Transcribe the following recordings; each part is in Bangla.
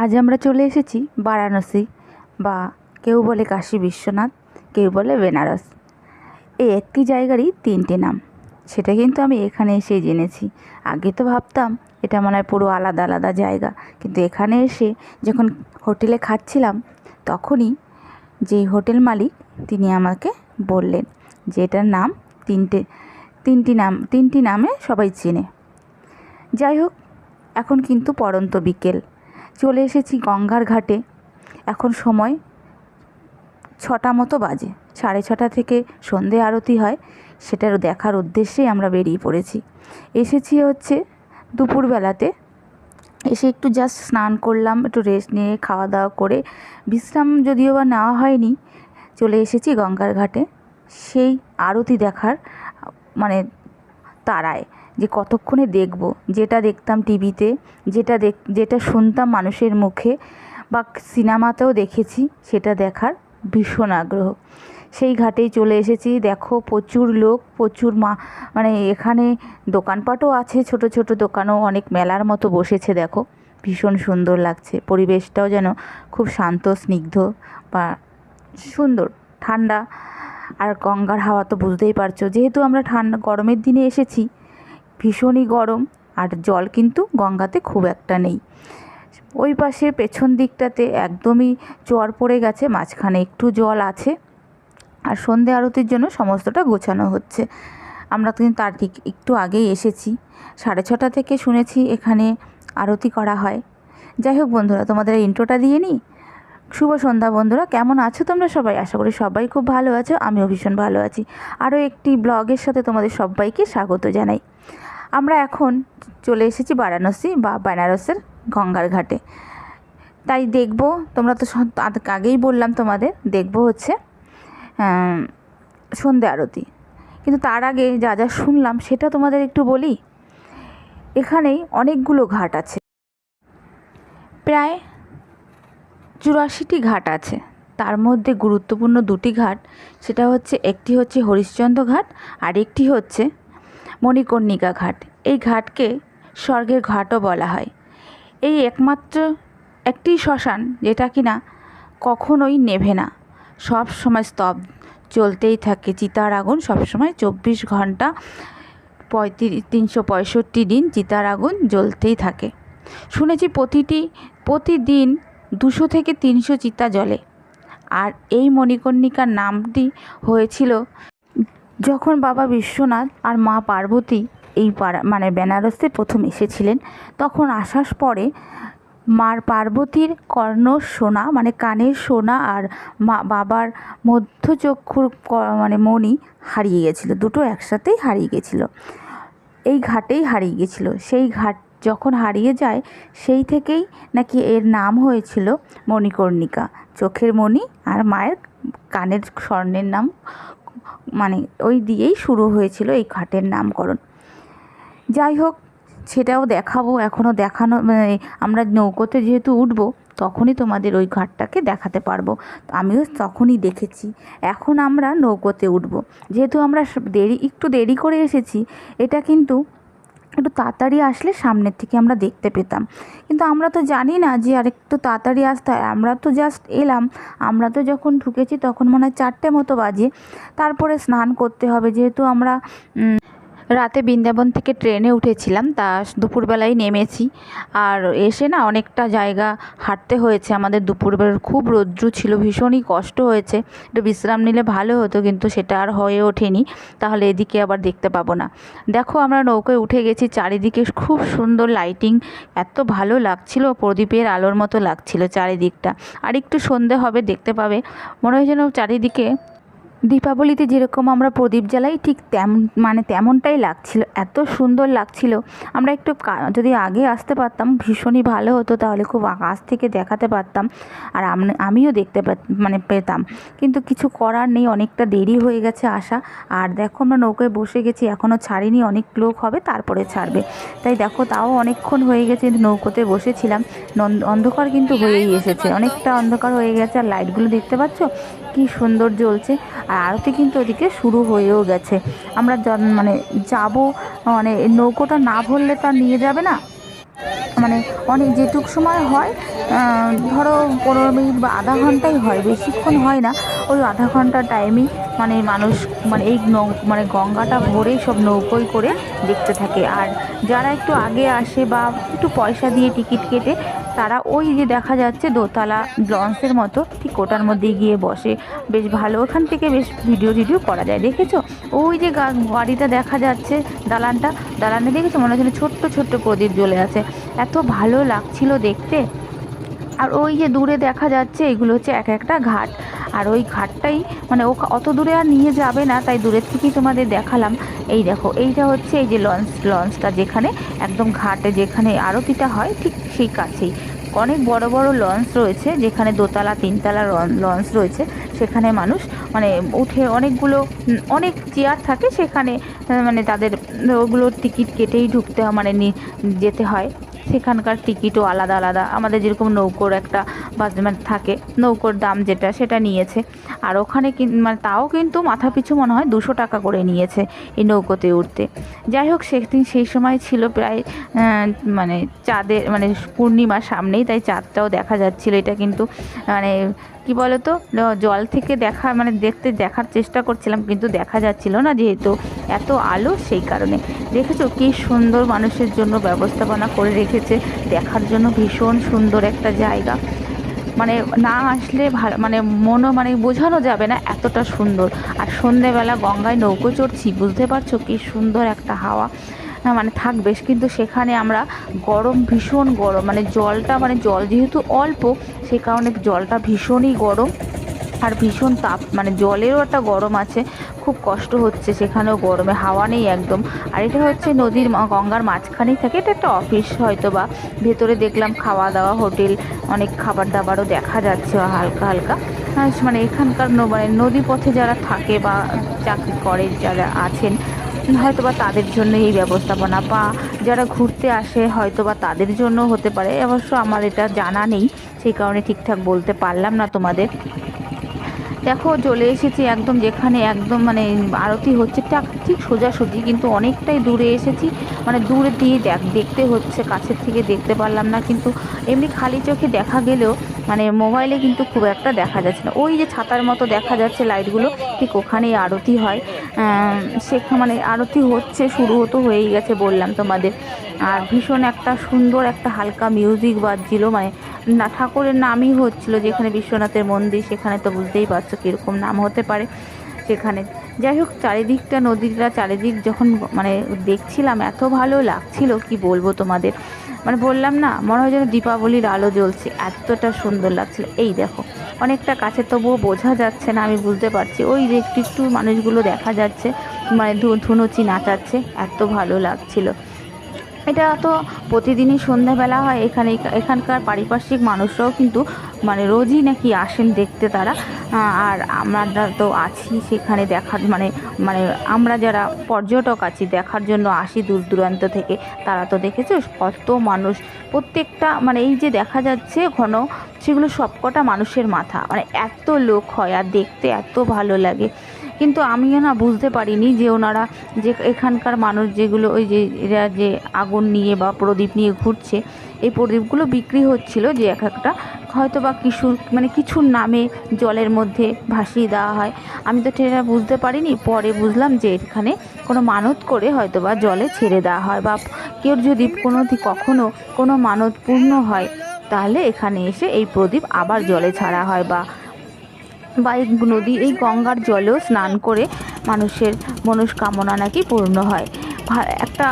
আজ আমরা চলে এসেছি বারাণসী বা কেউ বলে কাশী বিশ্বনাথ, কেউ বলে বেনারস। এই একটি জায়গারই তিনটে নাম। সেটা কিন্তু আমি এখানে এসে জেনেছি। আগে তো ভাবতাম এটা মনে হয় পুরো আলাদা আলাদা জায়গা। কিন্তু এখানে এসে যখন হোটেলে খাচ্ছিলাম, তখনই যেই হোটেল মালিক তিনি আমাকে বললেন যে এটার নাম তিনটে, তিনটি নাম, তিনটি নামে সবাই চেনে। যাই হোক, এখন কিন্তু পড়ন্ত বিকেল। চলে এসেছি গঙ্গার ঘাটে। এখন সময় ছটা মতো বাজে। সাড়ে ছটা থেকে সন্ধে আরতি হয়, সেটার দেখার উদ্দেশ্যেই আমরা বেরিয়ে পড়েছি। এসেছি হচ্ছে দুপুরবেলাতে। এসে একটু জাস্ট স্নান করলাম, একটু রেস্ট নিয়ে খাওয়া দাওয়া করে। বিশ্রাম যদিও বা নেওয়া হয়নি, চলে এসেছি গঙ্গার ঘাটে। সেই আরতি দেখার মানে তারায়। যে কতক্ষণে দেখব? যেটা দেখতাম টিভিতে, যেটা দেখ, যেটা শুনতাম মানুষের মুখে বা সিনেমাতেও দেখেছি, সেটা দেখার ভীষণ আগ্রহ। সেই ঘাটেই চলে এসেছি। দেখো প্রচুর লোক, প্রচুর মা মানে এখানে দোকানপাটও আছে, ছোট ছোট দোকানও, অনেক মেলার মতো বসেছে, দেখো। ভীষণ সুন্দর লাগছে। পরিবেশটাও যেন খুব শান্ত, স্নিগ্ধ বা সুন্দর। ঠান্ডা আর গঙ্গার হাওয়া তো বুঝতেই পারছ। যেহেতু আমরা ঠান্ডা, গরমের দিনে এসেছি ভীষণই গরম আর জল কিন্তু গঙ্গাতে খুব একটা নেই। ওই পাশে পেছন দিকটাতে একদমই চর পড়ে গেছে, মাঝখানে একটু জল আছে আর সন্ধে আরতির জন্য সমস্তটা গোছানো হচ্ছে। আমরা কিন্তু তার ঠিক একটু আগেই এসেছি। সাড়ে ছটা থেকে শুনেছি এখানে আরতি করা হয়। যাই হোক বন্ধুরা, তোমাদের ইন্ট্রোটা দিয়ে নিই। শুভ সন্ধ্যা বন্ধুরা, কেমন আছো তোমরা সবাই? আশা করি সবাই খুব ভালো আছো, আমিও ভীষণ ভালো আছি। আরও একটি ব্লগের সাথে তোমাদের সবাইকে স্বাগত জানাই। আমরা এখন চলে এসেছি বারাণসী বা বেনারসের গঙ্গার ঘাটে। তাই দেখব, তোমরা তো আগেই বললাম তোমাদের, দেখব হচ্ছে সন্ধে আরতি। কিন্তু তার আগে যা যা শুনলাম সেটা তোমাদের একটু বলি। এখানেই অনেকগুলো ঘাট আছে। প্রায় চুরাশিটি ঘাট আছে। তার মধ্যে গুরুত্বপূর্ণ দুটি ঘাট, সেটা হচ্ছে, একটি হচ্ছে হরিশ্চন্দ্র ঘাট আর একটি হচ্ছে মণিকর্ণিকা ঘাট। এই ঘাটকে স্বর্গের ঘাটও বলা হয়। এই একমাত্র একটি শ্মশান যেটা কিনা কখনোই নেভে না। সব সময় স্তব চলতেই থাকে। চিতার আগুন সবসময় চব্বিশ ঘণ্টা পঁয়ত্রিশ, তিনশো পঁয়ষট্টি দিন চিতার আগুন জ্বলতেই থাকে। শুনেছি প্রতিটি, প্রতিদিন দুশো থেকে তিনশো চিতা জ্বলে। আর এই মণিকর্ণিকার নামটি হয়েছিল যখন বাবা বিশ্বনাথ আর মা পার্বতী এই পাড়া মানে বেনারসে প্রথম এসেছিলেন, তখন আসার পরে মার পার্বতীর কর্ণ সোনা মানে কানের সোনা আর মা, বাবার মধ্যচক্ষুর মানে মণি হারিয়ে গেছিল। দুটো একসাথেই হারিয়ে গেছিল। এই ঘাটেই হারিয়ে গেছিল। সেই ঘাট যখন হারিয়ে যায়, সেই থেকেই নাকি এর নাম হয়েছিল মণিকর্ণিকা। চোখের মণি আর মায়ের কানের স্বর্ণের নাম মানে ওই দিয়েই শুরু হয়েছিল এই ঘাটের নামকরণ। যাই হোক, সেটাও দেখাবো এখনও দেখানো আমরা নৌকোতে যেহেতু উঠব, তখনই তোমাদের ওই ঘাটটাকে দেখাতে পারব। আমিও তখনই দেখেছি, এখন আমরা নৌকোতে উঠবো। যেহেতু আমরা দেরি, একটু দেরি করে এসেছি, এটা কিন্তু একটু তাড়াতাড়ি আসলে সামনের থেকে আমরা দেখতে পেতাম। কিন্তু আমরা তো জানি না যে আর একটু তাড়াতাড়ি আসতে হয়। আমরা তো জাস্ট এলাম। আমরা তো যখন ঢুকেছি তখন মনে হয় চারটে মতো বাজে। তারপরে স্নান করতে হবে। যেহেতু আমরা রাতে বৃন্দাবন থেকে ট্রেনে উঠেছিলাম, তা দুপুরবেলায় নেমেছি। আর এসে না অনেকটা জায়গা হাঁটতে হয়েছে। আমাদের দুপুরবেলার খুব রৌদ্র ছিল, ভীষণই কষ্ট হয়েছে। একটু বিশ্রাম নিলে ভালো হতো, কিন্তু সেটা আর হয়ে ওঠেনি। তাহলে এদিকে আবার দেখতে পাবো না। দেখো আমরা নৌকায় উঠে গেছি, চারিদিকে খুব সুন্দর লাইটিং এত ভালো লাগছিল, প্রদীপের আলোর মতো লাগছিল চারিদিকটা। আর একটু সন্ধে হবে, দেখতে পাবে। মনে হয় যেন চারিদিকে দীপাবলিতে যেরকম আমরা প্রদীপ জ্বালাই, ঠিক তেমন মানে তেমনটাই লাগছিল। এত সুন্দর লাগছিল। আমরা একটু যদি আগে আসতে পারতাম, ভীষণই ভালো হতো, তাহলে খুব কাছ থেকে দেখাতে পারতাম। আর আম- আমিও দেখতে মানে পেতাম। কিন্তু কিছু করার নেই, অনেকটা দেরি হয়ে গেছে আসা। আর দেখো আমরা নৌকায় বসে গেছি এখনও ছাড়িনি, অনেক লোক হবে, তারপরে ছাড়বে। তাই দেখো, তাও অনেকক্ষণ হয়ে গেছে, নৌকোতে বসেছিলাম। অন্ধকার কিন্তু হয়েই এসেছে। অনেকটা অন্ধকার হয়ে গেছে, আর লাইটগুলো দেখতে পাচ্ছ? কি সুন্দর জ্বলছে। আর আরতি কিন্তু ওদিকে শুরু হয়েও গেছে। আমরা মানে যাব মানে নৌকোটা না ভরলে তো আর নিয়ে যাবে না। মানে অনেক যেটুক সময় হয় ধরো পনেরো মিনিট বা আধা ঘন্টাই হয়, বেশিক্ষণ হয় না। ওই আধা ঘণ্টা টাইমেই মানে মানুষ মানে এই মানে গঙ্গাটা ভরে সব নৌকোয় করে দেখতে থাকে। আর যারা একটু আগে আসে বা একটু পয়সা দিয়ে টিকিট কেটে তারা ওই যে দেখা যাচ্ছে দোতলা লঞ্চের মতো, ঠিক ওটার মধ্যে গিয়ে বসে। বেশ ভালো, ওখান থেকে বেশ ভিডিও টিডিও করা যায়, দেখেছ? ওই যে গাড়িটা দেখা যাচ্ছে, দালানটা, দালানে দেখেছ? মনে হচ্ছে ছোট্ট ছোট্ট প্রদীপ জ্বলে আছে। এত ভালো লাগছিল দেখতে। আর ওই যে দূরে দেখা যাচ্ছে, এগুলো হচ্ছে এক একটা ঘাট। আর ওই ঘাটটাই মানে ও অত দূরে আর নিয়ে যাবে না, তাই দূরের থেকেই তোমাদের দেখালাম। এই দেখো, এইটা হচ্ছে এই যে লঞ্চ, লঞ্চটা যেখানে, একদম ঘাটে যেখানে আরতিটা হয়, ঠিক সেই কাছেই। অনেক বড় বড় লঞ্চ রয়েছে, যেখানে দোতলা, তিনতলা লঞ্চ রয়েছে, সেখানে মানুষ মানে উঠে অনেকগুলো অনেক চেয়ার থাকে, সেখানে মানে তাদের ওগুলোর টিকিট কেটেই ঢুকতে হয় মানে যেতে হয়। সেখানকার টিকিটও আলাদা আলাদা। আমাদের যেরকম নৌকোর একটা বাস থাকে, নৌকোর দাম যেটা, সেটা নিয়েছে। আর ওখানে মানে তাও কিন্তু মাথা পিছু মনে হয় দুশো টাকা করে নিয়েছে এই নৌকোতে উঠতে। যাই হোক, সেদিন সেই সময় ছিল প্রায় মানে চাঁদের মানে পূর্ণিমার সামনেই, তাই চাঁদটাও দেখা যাচ্ছিল। এটা কিন্তু মানে কি বলতো জল থেকে দেখা মানে দেখতে দেখার চেষ্টা করছিলাম, কিন্তু দেখা যাচ্ছিল না যেহেতু। এত আলো সেই কারণে। দেখেছ কি সুন্দর মানুষের জন্য ব্যবস্থাপনা করে রেখেছে। দেখার জন্য ভীষণ সুন্দর একটা জায়গা। মানে না আসলে ভালো মানে মনও মানে বোঝানো যাবে না এতটা সুন্দর। আর সন্ধেবেলা গঙ্গায় নৌকো চড়ছি, বুঝতে পারছ কি সুন্দর একটা হাওয়া। মানে থাকবে কিন্তু সেখানে আমরা গরম, ভীষণ গরম। মানে জলটা মানে জল যেহেতু অল্প সেই কারণে জলটা ভীষণই গরম। আর ভীষণ তাপ মানে জলেরও একটা গরম আছে। খুব কষ্ট হচ্ছে, সেখানেও গরমে হাওয়া নেই একদম। আর এটা হচ্ছে নদীর গঙ্গার মাঝখানেই থাকে, এটা একটা অফিস হয়তো বা। ভেতরে দেখলাম খাওয়া দাওয়া হোটেল, অনেক খাবার দাবারও দেখা যাচ্ছে হালকা হালকা। মানে এখানকার মানে নদী পথে যারা থাকে বা চাকরি করে, যারা আছেন হয়তো বা তাদের জন্য এই ব্যবস্থাপনা বা যারা ঘুরতে আসে হয়তো বা তাদের জন্য হতে পারে। অবশ্য আমার এটা জানা নেই, সেই কারণে ঠিকঠাক বলতে পারলাম না তোমাদের। দেখো, চলে এসেছি একদম যেখানে একদম মানে আরতি হচ্ছে ঠিক সোজাসুজি, কিন্তু অনেকটাই দূরে এসেছি। মানে দূরে দিয়ে দেখ, দেখতে হচ্ছে, কাছের থেকে দেখতে পারলাম না, কিন্তু এমনি খালি চোখে দেখা গেলেও মানে মোবাইলে কিন্তু খুব একটা দেখা যাচ্ছে না। ওই যে ছাতার মতো দেখা যাচ্ছে লাইটগুলো, ঠিক ওখানেই আরতি হয়। সেখানে মানে আরতি হচ্ছে, শুরু হতো হয়েই গেছে বললাম তোমাদের। আর ভীষণ একটা সুন্দর একটা হালকা মিউজিক বাজছিল মানে না, ঠাকুরের নামই হচ্ছিল যেখানে বিশ্বনাথের মন্দির, সেখানে তো বুঝতেই পারছ কীরকম নাম হতে পারে সেখানে। যাই হোক, চারিদিকটা, নদীটা, চারিদিক যখন মানে দেখছিলাম, এত ভালো লাগছিল, কি বলব তোমাদের? মানে বললাম না, মনে হয় যেন দীপাবলির আলো জ্বলছে, এতটা সুন্দর লাগছিল। এই দেখো, অনেকটা কাছে তবুও বোঝা যাচ্ছে না, আমি বুঝতে পারছি। ওই যে একটু একটু মানুষগুলো দেখা যাচ্ছে মানে ধুনুচি নাচাচ্ছে, এত ভালো লাগছিল। এটা তো প্রতিদিনই সন্ধ্যাবেলা হয়, এখানে এখানকার পারিপার্শ্বিক মানুষরাও কিন্তু মানে রোজই নাকি আসেন দেখতে তারা। আর আমরা তো আছি সেখানে দেখার মানে মানে আমরা যারা পর্যটক আছি দেখার জন্য আসি দূর দূরান্ত থেকে, তারা তো দেখেছ কত মানুষ। প্রত্যেকটা মানে এই যে দেখা যাচ্ছে ঘন, সেগুলো সবকটা মানুষের মাথা। মানে এত লোক হয় আর দেখতে এত ভালো লাগে। কিন্তু আমিও না বুঝতে পারিনি যে ওনারা যে এখানকার মানুষ যেগুলো ওই যে, এরা যে আগুন নিয়ে বা প্রদীপ নিয়ে ঘুরছে, এই প্রদীপগুলো বিক্রি হচ্ছিল যে এক একটা। হয়তো বা কিছু মানে কিছুর নামে জলের মধ্যে ভাসিয়ে দেওয়া হয়। আমি তো সেটা বুঝতে পারিনি। পরে বুঝলাম যে এখানে কোনো মানত করে হয়তো বা জলে ছেড়ে দেওয়া হয় বা কেউ যদি কোনো দি- কখনো কোনো মানত পূর্ণ হয়, তাহলে এখানে এসে এই প্রদীপ আবার জলে ছাড়া হয় বা বা এই নদী, এই গঙ্গার জলেও স্নান করে মানুষের মনস্কামনা নাকি পূর্ণ হয়। একটা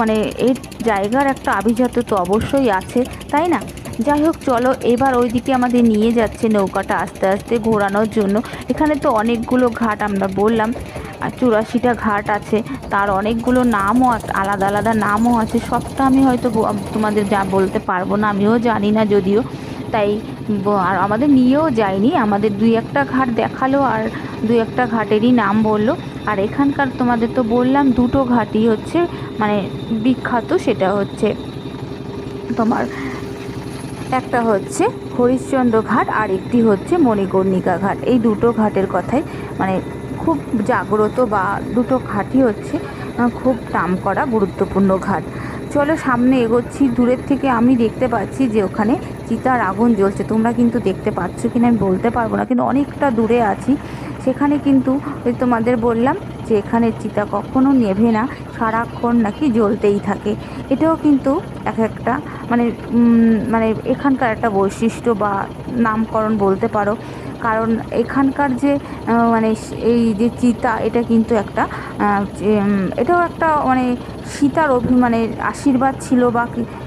মানে এই জায়গার একটা আভিজাত্য তো অবশ্যই আছে, তাই না? যাই হোক, চলো এবার ওইদিকে আমাদের নিয়ে যাচ্ছে নৌকাটা আস্তে আস্তে ঘোরানোর জন্য। এখানে তো অনেকগুলো ঘাট আমরা বললাম, আর চুরাশিটা ঘাট আছে, তার অনেকগুলো নামও আলাদা আলাদা নামও আছে। সবটা আমি হয়তো তোমাদের যা বলতে পারব না, আমিও জানি না যদিও। তাই আর আমাদের নিয়েও যায়নি। আমাদের দুই একটা ঘাট দেখাল আর দুই একটা ঘাটেরই নাম বলল। আর এখানকার তোমাদের তো বললাম, দুটো ঘাটই হচ্ছে মানে বিখ্যাত সেটা হচ্ছে তোমার একটা হচ্ছে হরিশ্চন্দ্র ঘাট আর একটি হচ্ছে মণিকর্ণিকা ঘাট। এই দুটো ঘাটের কথাই মানে খুব জাগ্রত বা দুটো ঘাটই হচ্ছে খুব নাম করা গুরুত্বপূর্ণ ঘাট। চলো সামনে এগোচ্ছি, দূরের থেকে আমি দেখতে পাচ্ছি যে ওখানে চিতার আগুন জ্বলছে। তোমরা কিন্তু দেখতে পাচ্ছ কিনা আমি বলতে পারব না, কিন্তু অনেকটা দূরে আছি। সেখানে কিন্তু ওই তোমাদের বললাম যে এখানে চিতা কখনো নেভে না, সারাক্ষণ নাকি জ্বলতেই থাকে। এটাও কিন্তু এক একটা মানে মানে এখানকার একটা বৈশিষ্ট্য বা নামকরণ বলতে পারো। কারণ এখানকার যে মানে এই যে চিতা, এটা কিন্তু একটা এটাও একটা মানে সীতার অভি মানে আশীর্বাদ ছিল বা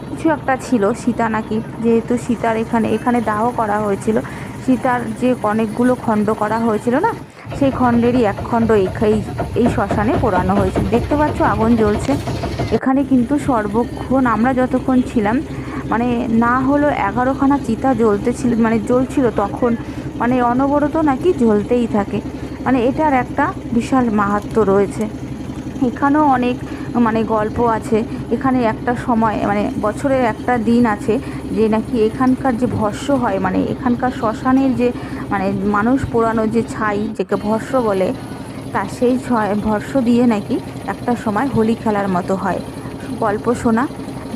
কিছু একটা ছিল সীতা নাকি, যেহেতু সীতার এখানে এখানে দাহ করা হয়েছিল, সীতার যে অনেকগুলো খণ্ড করা হয়েছিল না, সেই খণ্ডেরই এক খণ্ড এই এই শ্মশানে পোড়ানো হয়েছে। দেখতে পাচ্ছ আগুন জ্বলছে। এখানে কিন্তু সর্বক্ষণ আমরা যতক্ষণ ছিলাম মানে না হলো এগারোখানা চিতা জ্বলতেছিল মানে জ্বলছিল তখন। মানে অনবরত নাকি ঝলতেই থাকে। মানে এটার একটা বিশাল মাহাত্ম্য রয়েছে। এখানেও অনেক মানে গল্প আছে। এখানে একটা সময় মানে বছরের একটা দিন আছে যে নাকি এখানকার যে ভস্য হয় মানে এখানকার শ্মশানের যে মানে মানুষ পোড়ানো যে ছাই, যেকে ভস্য বলে, তা সেই ভস্য দিয়ে নাকি একটা সময় হোলি খেলার মতো হয়। গল্প শোনা।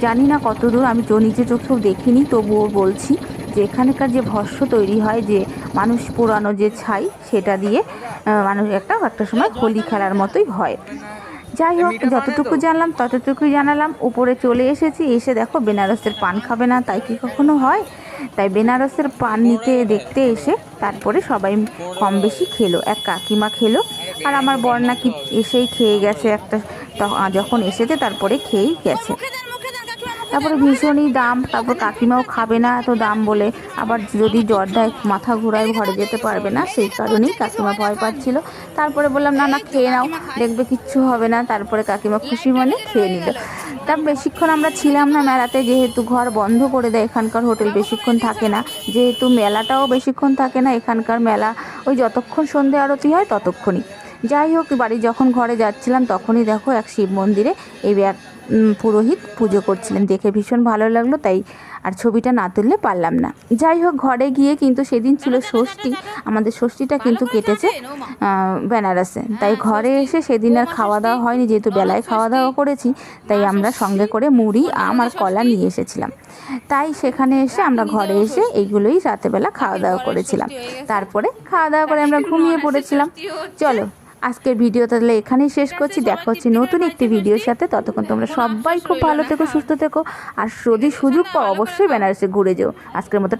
জানি না কতদূর, আমি নিজে চোখেও দেখিনি, তবুও বলছি যে এখানকার যে ভস্য তৈরি হয়, যে মানুষ পোড়ানো যে ছাই, সেটা দিয়ে মানুষ একটা একটা সময় হোলি খেলার মতোই হয়। যাই হোক, যতটুকু জানলাম, ততটুকুই জানালাম। উপরে চলে এসেছি, এসে দেখো বেনারসের পান খাবে না, তাই কি কখনো হয়? তাই বেনারসের পান নিতে, দেখতে এসে, তারপরে সবাই কম বেশি খেলো। এক কাকিমা খেলো, আর আমার বর নাকি এসেই খেয়ে গেছে একটা যখন এসেছে, তারপরে খেয়েই গেছে। তারপরে ভীষণই দাম তারপর কাকিমাও খাবে না এত দাম বলে। আবার যদি জ্বর দেয় মাথা ঘুরায় ঘরে যেতে পারবে না সেই কারণেই কাকিমা ভয় পাচ্ছিল। তারপরে বললাম না না খেয়ে নাও দেখবে কিচ্ছু হবে না। তারপরে কাকিমা খুশি মনে খেয়ে নিল। তা বেশিক্ষণ আমরা ছিলাম না মেলাতে যেহেতু ঘর বন্ধ করে দেয় এখানকার হোটেল বেশিক্ষণ থাকে না। যেহেতু মেলাটাও বেশিক্ষণ থাকে না এখানকার মেলা ওই যতক্ষণ সন্ধে আরতি হয় ততক্ষণই। যাই হোক বাড়ি যখন ঘরে যাচ্ছিলাম তখনই দেখো এক শিব মন্দিরে এই উম, পুরোহিত পুজো করছিলেন। দেখে ভীষণ ভালো লাগল তাই আর ছবিটা না তুললে পারলাম না। যাই হোক ঘরে গিয়ে কিন্তু সেদিন ছিল ষষ্ঠী। আমাদের ষষ্ঠীটা কিন্তু কেটেছে বেনারসে। তাই ঘরে এসে সেদিন আর খাওয়া দাওয়া হয়নি যেহেতু বেলায় খাওয়া দাওয়া করেছি তাই আমরা সঙ্গে করে মুড়ি আম আর কলা নিয়ে এসেছিলাম। তাই সেখানে এসে আমরা ঘরে এসে এইগুলোই রাতেবেলা খাওয়া দাওয়া করেছিলাম। তারপরে খাওয়া দাওয়া করে আমরা ঘুমিয়ে পড়েছিলাম। চলো আজকের ভিডিও তাহলে এখানেই শেষ করছি। দেখা হচ্ছে নতুন একটি ভিডিওর সাথে। ততক্ষণ তোমরা সবাই খুব ভালো থেকো সুস্থ থেকো আর যদি সুযোগ পাও অবশ্যই বেনারসে ঘুরে যেও। আজকের মতো